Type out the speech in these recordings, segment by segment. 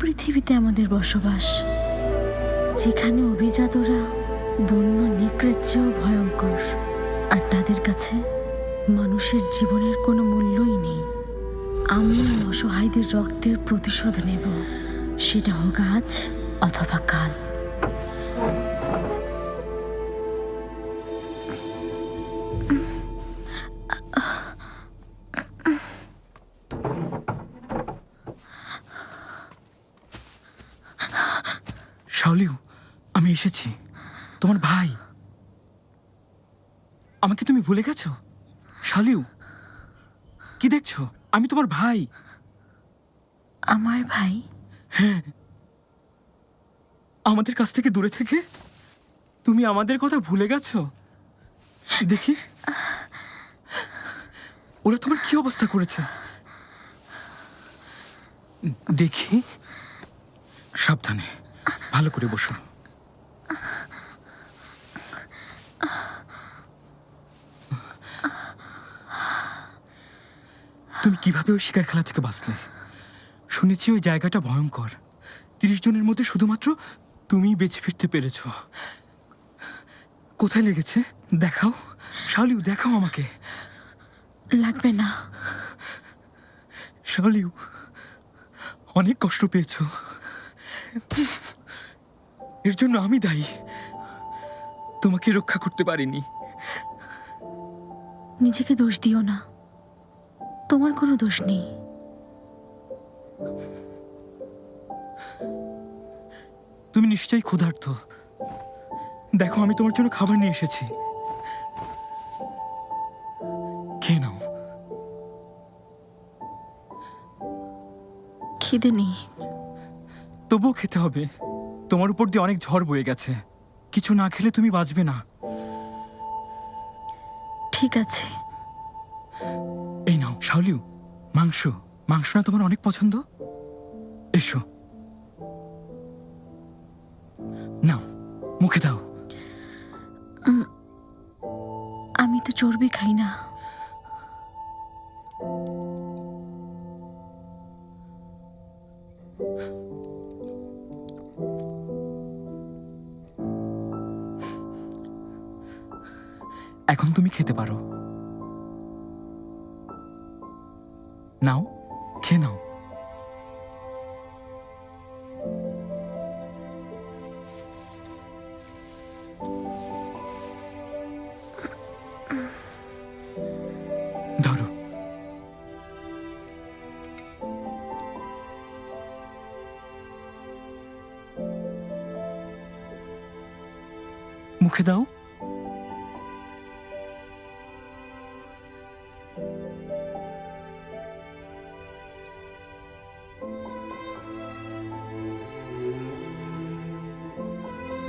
পৃথিবীতে আমাদের বসবাস? যেখানে অভিজাতরা বন্য নেকড়ের চেয়েও ভয়ঙ্কর, আর তাদের কাছে মানুষের জীবনের কোনো মূল্যই নেই। আমি অসহায়দের রক্তের প্রতিশোধ নেব। সেটা হোক আজ অথবা কাল। শাওলিউ আমি এসেছি। তোমার ভাই। আমাকে তুমি ভুলে গেছো? শালিউ কি দেখছ? আমি তোমার ভাই। আমার ভাই? হ্যাঁ। আমাদের কাছ থেকে দূরে থেকে তুমি আমাদের কথা ভুলে গেছো? দেখি। ওরা তোমার কি অবস্থা করেছে? দেখি। সাবধানে। ভালো করে বসো। তুমি কীভাবে ওই শিকার খেলা থেকে বাঁচলে? শুনেছি ওই জায়গাটা ভয়ঙ্কর। তিরিশ জনের মধ্যে শুধুমাত্র তুমিই বেঁচে ফিরতে পেরেছ। কোথায় লেগেছে? দেখাও। শালিউ দেখাও আমাকে। লাগবে না। শালিউ অনেক কষ্ট পেয়েছ। এর জন্য আমি দায়ী। তোমাকে রক্ষা করতে পারিনি। নিজেকে দোষ দিও না। তোমার কোনো দোষ নেই। তুমি নিশ্চয়ই ক্ষুধার্ত। দেখো আমি তোমার জন্য খাবার নিয়ে এসেছি। খেয়ে নাও। খিদে নেই। তবুও খেতে হবে। তোমার উপর দিয়ে অনেক ঝড় বয়ে গেছে। কিছু না খেলে তুমি বাঁচবে না। ঠিক আছে। এই নাও শাওলিউ মাংস। মাংস না তোমার অনেক পছন্দ? এসো। নাও মুখে দাও। আমি তো চর্বি খাই না। এখন তুমি খেতে পারো। নাও খেয়ে নাও। ধরো। মুখে দাও।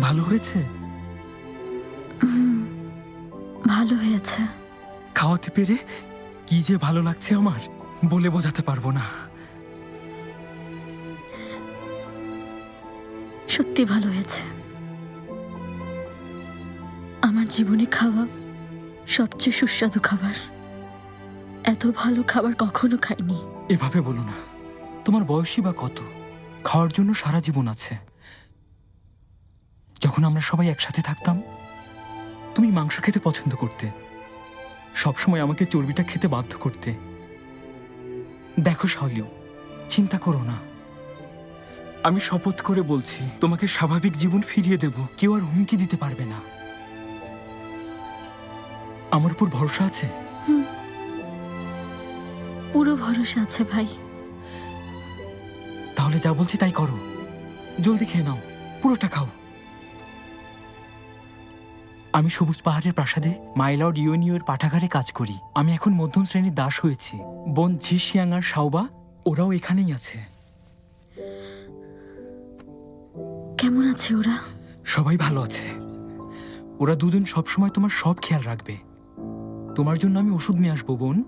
ভালো হয়েছে? ভালো হয়েছে। খাওয়াতে পেরে কি যে ভালো লাগছে আমার বলে বোঝাতে পারব না। সত্যি ভালো হয়েছে। আমার জীবনে খাওয়া সবচেয়ে সুস্বাদু খাবার। এত ভালো খাবার কখনো খাইনি। এভাবে বলো না। তোমার বয়সই বা কত? খাওয়ার জন্য সারা জীবন আছে। যখন আমরা সবাই একসাথে থাকতাম তুমি মাংস খেতে পছন্দ করতে। সবসময় আমাকে চর্বিটা খেতে বাধ্য করতে। দেখো শাওলিও চিন্তা করো না। আমি শপথ করে বলছি তোমাকে স্বাভাবিক জীবন ফিরিয়ে দেব কেউ আর হুমকি দিতে পারবে না। আমার উপর ভরসা আছে? পুরো ভরসা আছে ভাই। তাহলে যা বলছি তাই করো। জলদি খেয়ে নাও পুরোটা খাও। আমি সবুজ পাহাড়ের প্রাসাদে মাইলর্ড ইউনিওর পাঠাগারে কাজ করি। আমি এখন মধ্যম শ্রেণির দাস হয়েছি। বোন ঝিসিয়াং আর সাওবা ওরাও এখানেই আছে। কেমন আছে ওরা? সবাই ভালো আছে। ওরা দুজন সবসময় তোমার সব খেয়াল রাখবে। তোমার জন্য আমি ওষুধ নিয়ে আসব বোন।